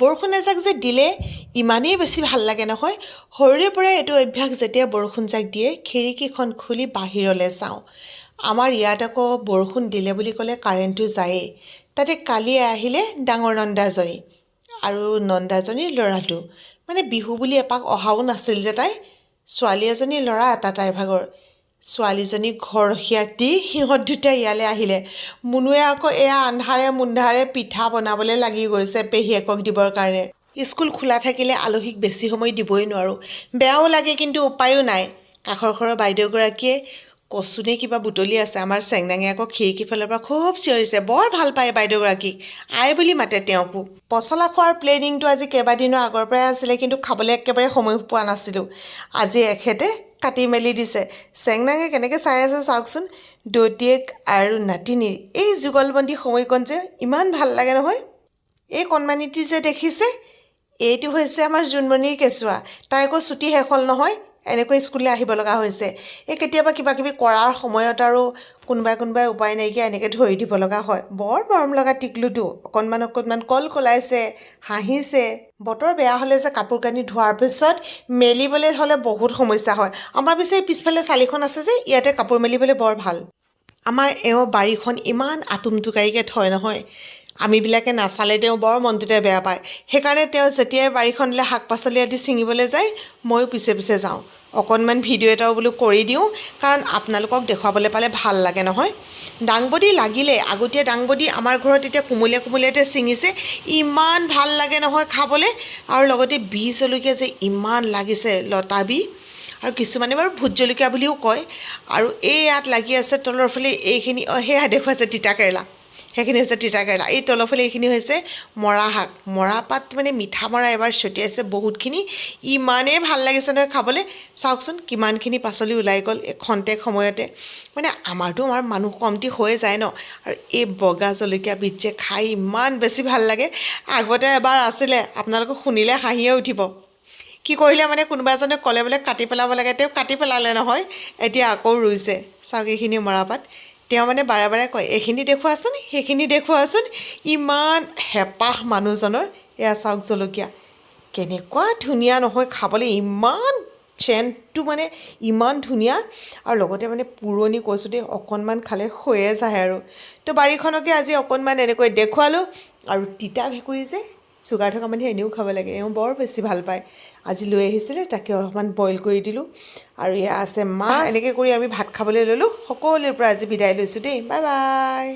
বৰষুণ এজাক যে দিলে ইমানেই বেছি ভাল লাগে নহয়। সৰুৰে পৰাই এইটো অভ্যাস যেতিয়া বৰষুণ জাক দিয়ে খিৰিকীখন খুলি বাহিৰলৈ চাওঁ। আমাৰ ইয়াত আকৌ বৰষুণ দিলে বুলি ক'লে কাৰেণ্টটো যায়েই। তাতে কালি আহিলে ডাঙৰ নন্দাজনী আৰু নন্দাজনীৰ ল'ৰাটো। মানে বিহু বুলি এপাক অহাও নাছিল যে তাই। ছোৱালী এজনী ল'ৰা এটা তাইৰ ভাগৰ। ছোৱালীজনী ঘৰখীয়াক দি সিহঁত দুটা ইয়ালৈ আহিলে। মুনুৱে আকৌ এয়া আন্ধাৰে মুন্ধাৰে পিঠা বনাবলৈ লাগি গৈছে পেহীয়েকক দিবৰ কাৰণে। স্কুল খোলা থাকিলে আলহীক বেছি সময় দিবই নোৱাৰোঁ। বেয়াও লাগে কিন্তু উপায়ো নাই। কাষৰ ঘৰৰ বাইদেউগৰাকীয়ে কচু নে কিবা বুটলি আছে আমাৰ চেংনাঙে আকৌ খিৰিকী ফালৰ পৰা খুব চিঞৰিছে বৰ ভাল পায় বাইদেউগৰাকীক আই বুলি মাতে তেওঁকো। পচলা খোৱাৰ প্লেনিংটো আজি কেইবাদিনৰ আগৰ পৰাই আছিলে কিন্তু খাবলৈ একেবাৰে সময় পোৱা নাছিলোঁ। আজি এখেতে কাটি মেলি দিছে। চেংনাঙে কেনেকৈ চাই আছে চাওকচোন। দৈতীয়েক আৰু নাতিনীৰ এই যুগলবন্দী সময়কণ যে ইমান ভাল লাগে নহয়। এই কণমানিটি যে দেখিছে এইটো হৈছে আমাৰ জোনমণিৰ কেঁচুৱা। তাই আকৌ ছুটি শেষ হ'ল নহয়। এনেকৈ স্কুললৈ আহিব লগা হৈছে। এই কেতিয়াবা কিবা কিবি কৰাৰ সময়ত আৰু কোনোবাই কোনোবাই উপায় নাইকিয়া এনেকৈ ধৰি দিব লগা হয়। বৰ মৰম লগা টিকলুটো। অকণমান অকণমান কল কলাইছে হাঁহিছে। বতৰ বেয়া হ'লে যে কাপোৰ কানি ধোৱাৰ পিছত মেলিবলৈ হ'লে বহুত সমস্যা হয়। আমাৰ পিছে পিছফালে চালিখন আছে যে ইয়াতে কাপোৰ মেলিবলৈ বৰ ভাল। আমাৰ এওঁ বাৰীখন ইমান আতুমটোকাৰীকৈ থয় নহয়। আমিবিলাকে নাচালে তেওঁ বৰ মনটোতে বেয়া পায়। সেইকাৰণে তেওঁ যেতিয়াই বাৰীখনলৈ শাক পাচলি আদি ছিঙিবলৈ যায় ময়ো পিছে পিছে যাওঁ। অকণমান ভিডিঅ' এটাও বোলো কৰি দিওঁ কাৰণ আপোনালোকক দেখুৱাবলৈ পালে ভাল লাগে নহয়। দাংবডি লাগিলে আগতীয়া দাংবডি আমাৰ ঘৰত এতিয়া কোমলীয়া কোমলীয়াতে ছিঙিছে ইমান ভাল লাগে নহয় খাবলৈ। আৰু লগতে বি জলকীয়া যে ইমান লাগিছে লতা বি আৰু কিছুমানে বাৰু ভোট জলকীয়া বুলিও কয়। আৰু এই ইয়াত লাগি আছে তলৰ ফালে এইখিনি অঁ সেয়া দেখুৱাইছে তিতা কেৰেলা। সেইখিনি হৈছে তিতা কেৰেলা এই তলৰ ফালে এইখিনি হৈছে মৰা শাক। মৰা পাত মানে মিঠা মৰা এবাৰ ছটিয়াইছে বহুতখিনি। ইমানেই ভালো লাগিছে নহয় খাবলৈ। চাওকচোন কিমানখিনি পাচলি ওলাই গ'ল এই খন্তেক সময়তে। মানে আমাৰতো আমাৰ মানুহ কমটি হৈয়ে যায় ন। আৰু এই বগা জলকীয়া বিধ যে খাই ইমান বেছি ভালো লাগে। আগতে এবাৰ আছিলে, আপোনালোকক শুনিলে হাঁহিয়ে উঠিব। কি কৰিলে মানে কোনোবা এজনে ক'লে বোলে কাটি পেলাব লাগে। তেওঁ কাটি পেলালে নহয়, এতিয়া আকৌ ৰুইছে। চাওক এইখিনি মৰাপাত তেওঁ মানে বাৰে বাৰে কয় এইখিনি দেখুৱাচোন সেইখিনি দেখুৱাচোন ইমান হেঁপাহ মানুহজনৰ এয়া চাওক জলকীয়া। কেনেকুৱা ধুনীয়া নহয় খাবলৈ ইমান চেণ্টটো মানে ইমান ধুনীয়া আৰু লগতে মানে পুৰণি কৈছোঁ দেই অকণমান খালে হৈয়ে যায় আৰু। তো বাৰীখনকে আজি অকণমান এনেকৈ দেখুৱালোঁ আৰু তিতা ভেকুৰী যে চুগাৰ থকা মানুহে এনেও খাব লাগে। এওঁ বৰ বেছি ভাল পায়। আজি লৈ আহিছিলে তাকে অলপমান বইল কৰি দিলোঁ। আৰু এয়া আছে মা এনেকৈ কৰি আমি ভাত খাবলৈ ল'লোঁ। সকলোৰে পৰা আজি বিদায় লৈছোঁ দেই। Bye bye.